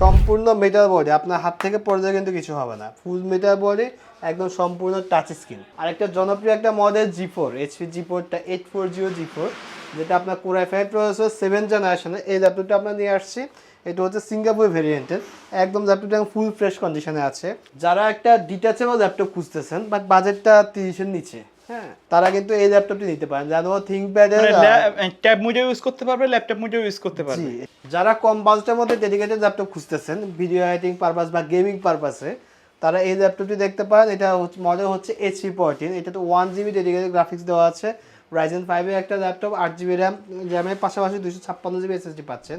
সম্পূর্ণ metal body আপনার হাত থেকে পড়লে কিন্তু কিছু হবে না। ফুল মেটাল বডি একদম সম্পূর্ণ টাচ স্ক্রিন আরেকটা জনপ্রিয় একটা model G four HP G ফোরটা eight four zero G four যেটা আপনার কোরআই ফাইভ প্রসেসর সেভেন জেনারেশনে এই ল্যাপটপটা আমরা নিয়ে আসছি। এটা হচ্ছে সিঙ্গাপুর ভেরিয়েন্টের একদম ল্যাপটপটা ফুল ফ্রেশ কন্ডিশনে আছে। যারা একটা ডিটাচেবল ল্যাপটপ খুঁজতেছেন বাট বাজেটটা তিরিশের নিচে। তারা কিন্তু এই ল্যাপটপটি নিতে পারেন জানো এর ট্যাব মুজে ইউজ করতে পারবে ল্যাপটপ মুজে ইউজ করতে পারবে। যারা কম বাজেটের মধ্যে ডেডিকেটেড ল্যাপটপ খুঁজতেছেন ভিডিও এডিটিং পারপাস বা গেমিং পারপাসে তারা এই ল্যাপটপটি দেখতে পারেন। এটা মডেল হচ্ছে এইচপি ফোরটিন এটা তো ওয়ান জিবি ডেডিকেটেড গ্রাফিক্স দেওয়া আছে। রাইজেন ফাইভের একটা ল্যাপটপ আট জিবি র্যাম র্যামের পাশাপাশি দুশো ছাপ্পান্ন জিবি এসএসডি পাচ্ছেন।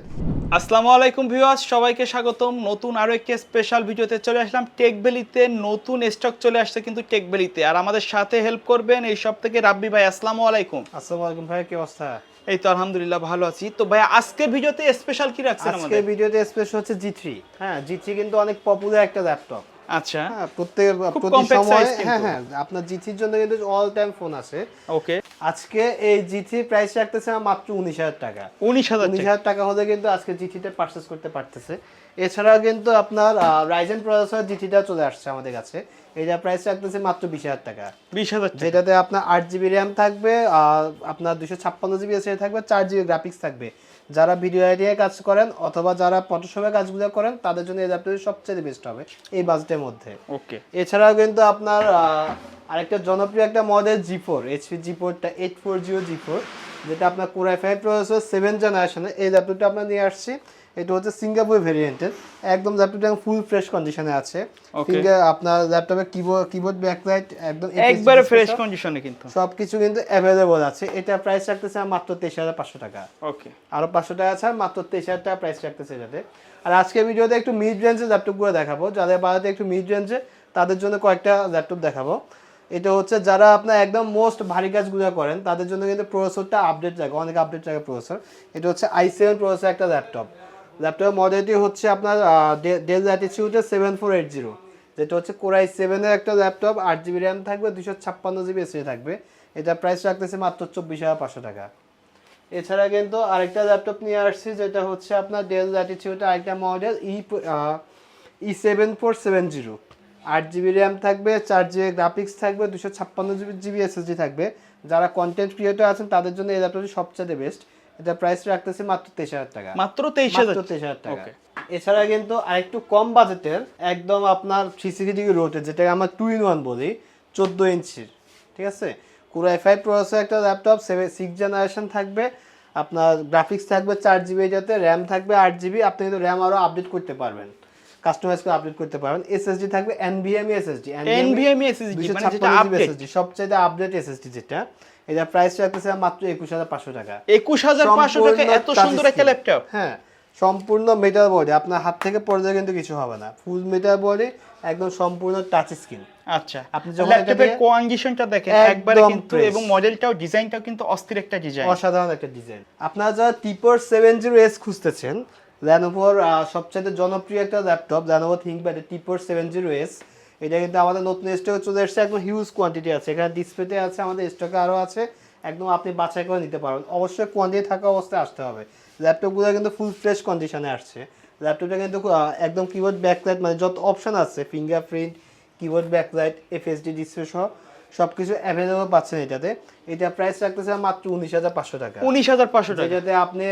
আসসালামু আলাইকুম ভিউয়ার্স সবাইকে স্বাগতম। নতুন আরও একটি স্পেশাল ভিডিওতে চলে আসলাম। টেকবেলিতে নতুন স্টক চলে আসছে কিন্তু টেকবেলিতে আর আমাদের সাথে হেল্প করবেন এই সব থেকে রাব্বি ভাই আসসালামু আলাইকুম। আসসালামু আলাইকুম ভাই কি অবস্থা? এই তো আলহামদুলিল্লাহ ভালো আছি। তো ভাই আজকের ভিডিওতে স্পেশাল কি রাখছেন আজকে আমাদের? ভিডিওতে স্পেশাল হচ্ছে জি থ্রি হ্যাঁ জি থ্রি কিন্তু অনেক পপুলার একটা ল্যাপটপ আচ্ছা। হ্যাঁ প্রত্যেক প্রতি সময় কিন্তু। হ্যাঁ হ্যাঁ আপনার জি থ্রির জন্য কিন্তু অল টাইম ফোন আছে। ওকে আজকে এই জি থ্রি প্রাইস রাখতেছে মাত্র উনিশ হাজার টাকা। উনিশ হাজার উনিশ হাজার টাকা হলে কিন্তু আজকে জিটিটা পারচেস করতে পারতেছে। এছাড়া কিন্তু আপনার রাইজেন প্রসেসর জিটিটা চলে আসছে আমাদের কাছে। এটা প্রাইস রাখতেছে মাত্র বিশ হাজার টাকা। বিশ হাজার যেটাতে আপনার আট জিবি র্যাম থাকবে আপনার দুশো ছাপ্পান্ন জিবি এসে থাকবে চার জিবি গ্রাফিক্স থাকবে। যারা ভিডিও এডিটিংয়ে কাজ করেন অথবা যারা ফটোশপে কাজগুলো করেন তাদের জন্য এই ল্যাপটপটি সবচেয়ে বেস্ট হবে এই বাজেটের মধ্যে। ওকে এছাড়াও কিন্তু আপনার আরেকটা জনপ্রিয় একটা model G four HP G ফোরটা এইট ফোর জিও জি ফোর যেটা আপনার কোরআই ফাইভ প্রসেসর সেভেন জেনারেশনের এই ল্যাপটপটা আমরা নিয়ে আসছি। এটা হচ্ছে সিঙ্গাপুর ভেরিয়েন্টের একদম ল্যাপটপটা ফুল ফ্রেশ কন্ডিশনে আছে. ফিঙ্গার আপনার ল্যাপটপের কিবোর্ড কিবোর্ড ব্যাকলাইট একদম একবারে ফ্রেশ কন্ডিশনে কিন্তু। সবকিছু কিন্তু অ্যাভেলেবল আছে। এটা প্রাইস রাখতেছে মাত্র তেইশ হাজার পাঁচশো টাকা। ওকে আরও পাঁচশো টাকা আছে মাত্র তেইশ হাজার টাকা প্রাইস রাখতেছে এটাতে। আর আজকে ভিডিওতে একটু মিড রেঞ্জের ল্যাপটপগুলো দেখাবো। যাদের বাজারে একটু মিড রেঞ্জে তাদের জন্য কয়েকটা ল্যাপটপ দেখাবো। এটা হচ্ছে যারা আপনার একদম মোস্ট ভারী কাজগুলো করেন তাদের জন্য কিন্তু প্রসেসরটা আপডেট লাগে। অনেক আপডেট লাগে প্রসেসর এটা হচ্ছে আই সেভেন প্রসেসর একটা ল্যাপটপ ল্যাপটপের মডেলটি হচ্ছে আপনার ডেল ল্যাটিচিউডের সেভেন ফোর এইট জিরো যেটা হচ্ছে কোরাই সেভেনের একটা ল্যাপটপ আট জিবি র্যাম থাকবে দুশো ছাপ্পান্ন জিবি এসে থাকবে। এটা প্রাইস রাখতেছে মাত্র চব্বিশ হাজার পাঁচশো টাকা। এছাড়া কিন্তু আরেকটা ল্যাপটপ নিয়ে আসছি, যেটা হচ্ছে আপনার ডেল ল্যাটিচিউড আরেকটা model E E seven four seven zero আট জিবি র্যাম থাকবে, চার জিবি গ্রাফিক্স থাকবে দুশো ছাপ্পান্ন জিবি জিবি এসএসডি থাকবে। যারা কন্টেন্ট ক্রিয়েটর আছেন, তাদের জন্য এই ল্যাপটপটি সবচেয়ে বেস্ট এটা প্রাইস রাখতেছে মাত্র তেইশ হাজার টাকা। মাত্র তেইশ হাজার তেইশ হাজার টাকা। এছাড়া কিন্তু আরেকটু কম বাজেটের একদম আপনার থ্রি সিক্সটি ডিগ্রি রোটের যেটাকে আমরা টু ইন ওয়ান বলি চোদ্দ ইঞ্চির ঠিক আছে? কুরাই ফাইভ প্রসেসর একটা ল্যাপটপ সেভেন সিক্স জেনারেশন থাকবে আপনার গ্রাফিক্স থাকবে চার জিবি যাতে র্যাম থাকবে আট জিবি আপনি কিন্তু র্যাম আরও আপডেট করতে পারবেন। কাস্টমাইজ করে আপডেট করতে পারবেন। এসএসডি থাকবে এনভিএমই এসএসডি NVMe SSD, মানে যেটা update। সবচেয়ে আপডেট এসএসডি যেটা। এটা প্রাইস রাখতেছে মাত্র একুশ হাজার পাঁচশো টাকা। একুশ হাজার পাঁচশো টাকা এত সুন্দর একটা ল্যাপটপ হ্যাঁ সম্পূর্ণ মেটাল বডি আপনার হাত থেকে পড়লে কিন্তু কিছু হবে না। ফুল মেটাল বডি একদম সম্পূর্ণ টাচ স্ক্রিন আচ্ছা আপনি যখন ল্যাপটপের কন্ডিশনটা দেখেন একবারে কিন্তু। এবং মডেলটাও ডিজাইনটাও কিন্তু অস্থির একটা ডিজাইন অসাধারণ একটা ডিজাইন আপনারা যারা টিপর সেভেন জিরো এস খুঁজতেছেন ল্যানোভোর সবচেয়ে জনপ্রিয় একটা ল্যাপটপ ল্যানোভো থিঙ্কপ্যাড টিপর সেভেন জিরো এস এটা কিন্তু আমাদের নতুন স্টকে চলে এসেছে, একদম হিউজ কোয়ান্টিটি আছে। এখানে ডিসপ্লেতে আছে, আমাদের স্টকে আরও আছে। একদম আপনি বাছাই করে নিতে পারবেন। অবশ্যই কোয়ান্টিটি থাকা অবস্থায় আসতে হবে। ল্যাপটপগুলো কিন্তু ফুল ফ্রেশ কন্ডিশনে আসছে। ল্যাপটপটা কিন্তু একদম কিবোর্ড ব্যাকলাইট মানে যত অপশান আছে fingerprint keyboard backlight FSD display সহ সব কিছু অ্যাভেলেবল পাচ্ছেন এটাতে। এটা প্রাইস রাখতেছে মাত্র উনিশ হাজার পাঁচশো টাকা। উনিশ হাজার পাঁচশো টাকা। যেটাতে আপনি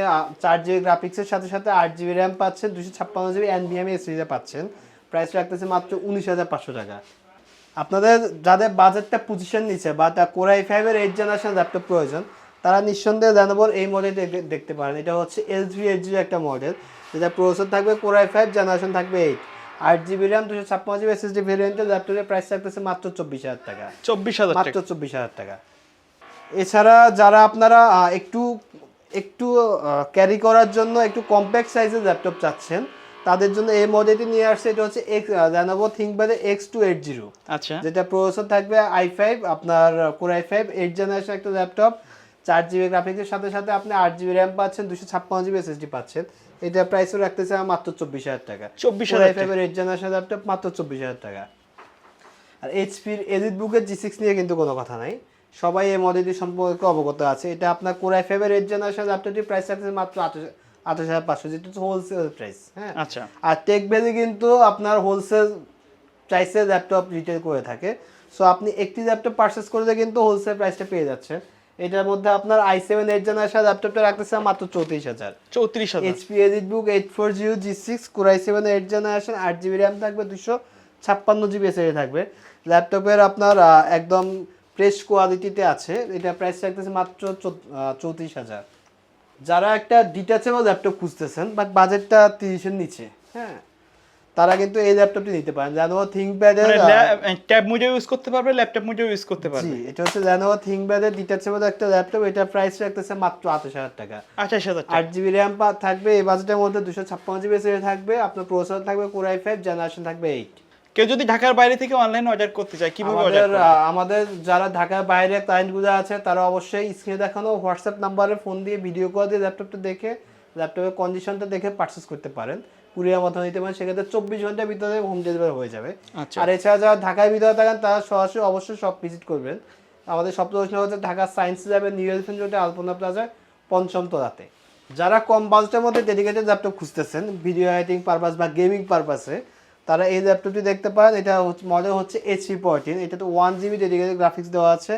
চার জিবি গ্রাফিক্সের সাথে সাথে আট জিবি র্যাম পাচ্ছেন দুশো ছাপ্পান্ন জিবি এনবিএম এসিডি পাচ্ছেন। প্রাইস রাখতেছে মাত্র উনিশ হাজার পাঁচশো টাকা। আপনাদের যাদের বাজেটটা পজিশন নিচ্ছে বা তা কোরাই ফাইভের এইট জেনারেশন ল্যাপটপ প্রয়োজন তারা নিঃসন্দেহে জানাবর এই মডেল দেখতে পারেন। এটা হচ্ছে এল থ্রি এইট জিরো একটা মডেল যেটা প্রসেসর থাকবে কোরাই ফাইভ জেনারেশন থাকবে এইট আট জিবি র্যাম দুশো ছাপ্পান্ন জিবি এসএসডি ভেরিয়েন্টের ল্যাপটপের প্রাইস রাখতেছে মাত্র চব্বিশ হাজার টাকা। চব্বিশ হাজার মাত্র চব্বিশ হাজার টাকা। এছাড়া যারা আপনারা একটু একটু ক্যারি করার জন্য একটু কম্প্যাক্ট সাইজের ল্যাপটপ চাচ্ছেন তাদের জন্য এই মডেলটি নিয়ে আসছে এটা হচ্ছে এক্স জানাব থিঙ্কপ্যাডের এক্স টু এইট জিরো আচ্ছা। যেটা প্রসেসর থাকবে আই ফাইভ আপনার core i five eight generation একটা ল্যাপটপ চার জিবি গ্রাফিক্সের সাথে সাথে আপনি আট জিবি র্যাম পাচ্ছেন দুশো ছাপ্পান্ন জিবি এসএসডি পাচ্ছেন। এটা প্রাইসও রাখতেছে মাত্র চব্বিশ হাজার টাকা। 24,000 আই ফাইভের এইট জেনারেশন ল্যাপটপ মাত্র চব্বিশ হাজার টাকা। আর এইচপির এলিট বুকের জি সিক্স নিয়ে কিন্তু কোনো কথা নাই। সবাই এই মডেলটি সম্পর্কে অবগত আছে। এটা আপনার কোরাই ফাইভের এইট জেনারেশন ল্যাপটপটি প্রাইস রাখতেছে মাত্র আঠাশ হাজার পাঁচশো যেটা হচ্ছে হোলসেল প্রাইস হ্যাঁ? আচ্ছা। আর টেক ভ্যালি কিন্তু আপনার হোলসেল প্রাইসে ল্যাপটপ রিটেল করে থাকে। সো আপনি একটি ল্যাপটপ পারচেস করলে কিন্তু হোলসেল প্রাইসটা পেয়ে যাচ্ছেন। এটার মধ্যে আপনার আই সেভেন এইট জেনারেশন ল্যাপটপটা রাখতেছে মাত্র চৌত্রিশ হাজার। চৌত্রিশ হাজার। HP EliteBook eight four zero G six core i seven eight generation আট জিবি র্যাম থাকবে দুশো ছাপ্পান্ন জিবি এসএসডি থাকবে। ল্যাপটপের আপনার একদম ফ্রেশ কোয়ালিটিতে আছে। এটা প্রাইস রাখতেছে মাত্র চৌত্রিশ হাজার। যারা একটা ডিটাচেবল ল্যাপটপ খুঁজতেছেন বাট বাজেটটা তিরিশের নিচে হ্যাঁ? তারা কিন্তু এই ল্যাপটপটি নিতে পারেন ল্যানোভো থিঙ্কপ্যাডের ট্যাব মুজেও ইউজ করতে পারবে ল্যাপটপ মুজেও ইউজ করতে পারবে। জি এটা হচ্ছে ল্যানোভো থিঙ্কপ্যাডের ডিটাচেবল একটা ল্যাপটপ এটা প্রাইস রাখতেছে মাত্র আঠাশ হাজার টাকা। আঠাশ হাজার টাকা। আট জিবি র্যাম থাকবে এই বাজেটের মধ্যে দুশো ছাপ্পান্ন জিবি এসএসডি থাকবে আপনার প্রসেসর থাকবে কোরাই ফাইভ জেনারেশন থাকবে এইট কেউ যদি ঢাকার বাইরে থেকে অনলাইন অর্ডার করতে চায় কীভাবে আমাদের অর্ডার আহ, আমাদের যারা ঢাকার বাইরে ক্লায়েন্টগুলো আছে তারা অবশ্যই স্ক্রিনে দেখানো হোয়াটসঅ্যাপ নাম্বারে ফোন দিয়ে ভিডিও কল দিয়ে ল্যাপটপটা দেখে ল্যাপটপের কন্ডিশনটা দেখে পারচেস করতে পারেন। কুরিয়ার মাধ্যমে নিতে পারেন সেক্ষেত্রে চব্বিশ ঘণ্টার ভিতরে হোম ডেলিভারি হয়ে যাবে। আচ্ছা। আর এছাড়া যারা ঢাকার ভিতরে থাকেন তারা সরাসরি অবশ্যই সব ভিজিট করবেন। আমাদের সপ্তাহ হচ্ছে ঢাকা সায়েন্স ল্যাবের নিউ এলিফেন্ট রোডে আলপনা প্লাজার পঞ্চম তলাতে। যারা কম বাজেটের মধ্যে ডেডিকেটেড ল্যাপটপ খুঁজতেছেন ভিডিও এডিটিং পারপাস বা গেমিং পারপাসে তারা এই ল্যাপটপটি দেখতে পারেন। এটা মডেল হচ্ছে এইচপি ফোরটিন এটা তো ওয়ান জিবি ডেডিকেটেড গ্রাফিক্স দেওয়া আছে।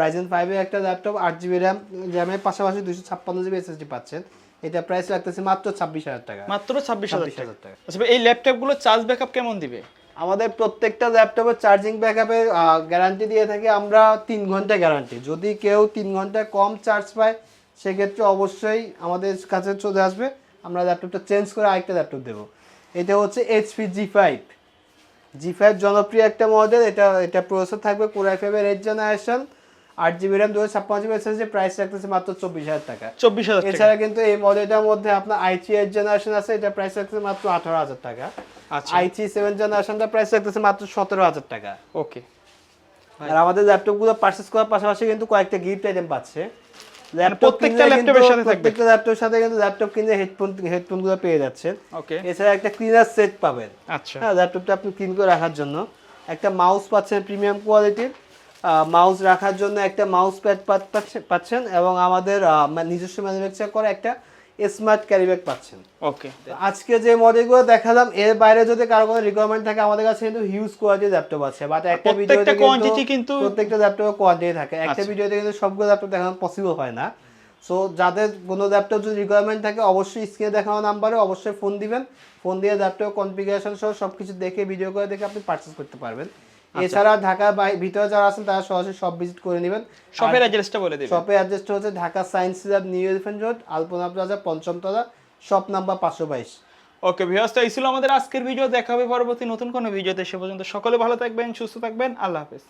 রাইজেন ফাইভের একটা ল্যাপটপ আট জিবি র্যাম র্যামের পাশাপাশি দুশো ছাপ্পান্ন জিবি এসএসডি পাচ্ছেন। এটা প্রাইস রাখতেছে মাত্র ছাব্বিশ হাজার টাকা। মাত্র ছাব্বিশ হাজার টাকা। আচ্ছা এই ল্যাপটপগুলো চার্জ ব্যাকআপ কেমন দিবে? আমাদের প্রত্যেকটা ল্যাপটপের চার্জিং ব্যাকআপে গ্যারান্টি দিয়ে থাকি আমরা তিন ঘণ্টা গ্যারান্টি যদি কেউ তিন ঘণ্টা কম চার্জ পায় সেক্ষেত্রে অবশ্যই আমাদের কাছে চলে আসবে। আমরা ল্যাপটপটা চেঞ্জ করে আরেকটা ল্যাপটপ দেবো। এটা হচ্ছে HP G five G five জনপ্রিয় একটা মডেল এটা এটা প্রসেসর থাকবে কোরাই ফাইভের এইট জেনারেশন আট জিবি র্যাম ছাপ্পান্ন জিবি এসএসডি প্রাইস রাখতেছে মাত্র চব্বিশ হাজার টাকা। চব্বিশ হাজার এছাড়া কিন্তু এই মডেলটার মধ্যে আপনার আইটি এইট জেনারেশন আছে এটা প্রাইস রাখতেছে মাত্র আঠারো হাজার টাকা। আচ্ছা। আইটি সেভেন জেনারেশনটা প্রাইস রাখতেছে মাত্র সতেরো হাজার টাকা। ওকে আর আমাদের ল্যাপটপগুলো পারচেস করার পাশাপাশি কিন্তু কয়েকটা গিফট আইটেম পাচ্ছে। প্রত্যেকটা ল্যাপটপের সাথে প্রত্যেকটা ল্যাপটপের সাথে কিন্তু ল্যাপটপ কিনলে হেডফোন হেডফোনগুলো পেয়ে যাচ্ছেন। ওকে এছাড়া একটা ক্লিনার সেট পাবেন। আচ্ছা। হ্যাঁ ল্যাপটপটা আপনি ক্লিন করে রাখার জন্য। একটা মাউস পাচ্ছেন প্রিমিয়াম কোয়ালিটির মাউস রাখার জন্য একটা মাউস প্যাড পাচ্ছেন এবং আমাদের নিজস্ব ম্যানুফ্যাকচার করা একটা স্মার্ট ক্যারিব্যাগ পাচ্ছেন। ওকে আজকে যে মডেলগুলো দেখালাম এর বাইরে যদি কারও কোনো রিকোয়ারমেন্ট থাকে আমাদের কাছে কিন্তু হিউজ কোয়ালিটির ল্যাপটপ আছে। বাট একটা প্রত্যেকটা ভিডিওতে quantity কিন্তু- প্রত্যেকটা ল্যাপটপে কোয়ান্টিটি থাকে। একটা। ভিডিওতে কিন্তু সবগুলো ল্যাপটপ দেখানো পসিবল হয় না। সো যাদের কোনো ল্যাপটপ যদি রিকোয়ারমেন্ট থাকে অবশ্যই স্ক্রিনে দেখানো নাম্বারে অবশ্যই ফোন দিবেন। ফোন দিয়ে ল্যাপটপ কনফিগারেশন সহ সবকিছু দেখে ভিডিও করে দেখে আপনি পারচেস করতে পারবেন। এছাড়া ঢাকা ভিতরে যারা আছেন তারা সরাসরি সব ভিজিট করে নেবেন। শপের অ্যাড্রেসটা বলে দিবে শপের অ্যাড্রেসটা হচ্ছে Dhaka science lab new elephant road Alpana plaza পঞ্চমতলা shop number পাঁচশো বাইশ। ওকে ভিউয়ার্স তো এই ছিল আমাদের আজকের ভিডিও দেখা হবে পরবর্তী নতুন কোনো ভিডিওতে সে পর্যন্ত সকলে ভালো থাকবেন সুস্থ থাকবেন। আল্লাহ হাফেজ।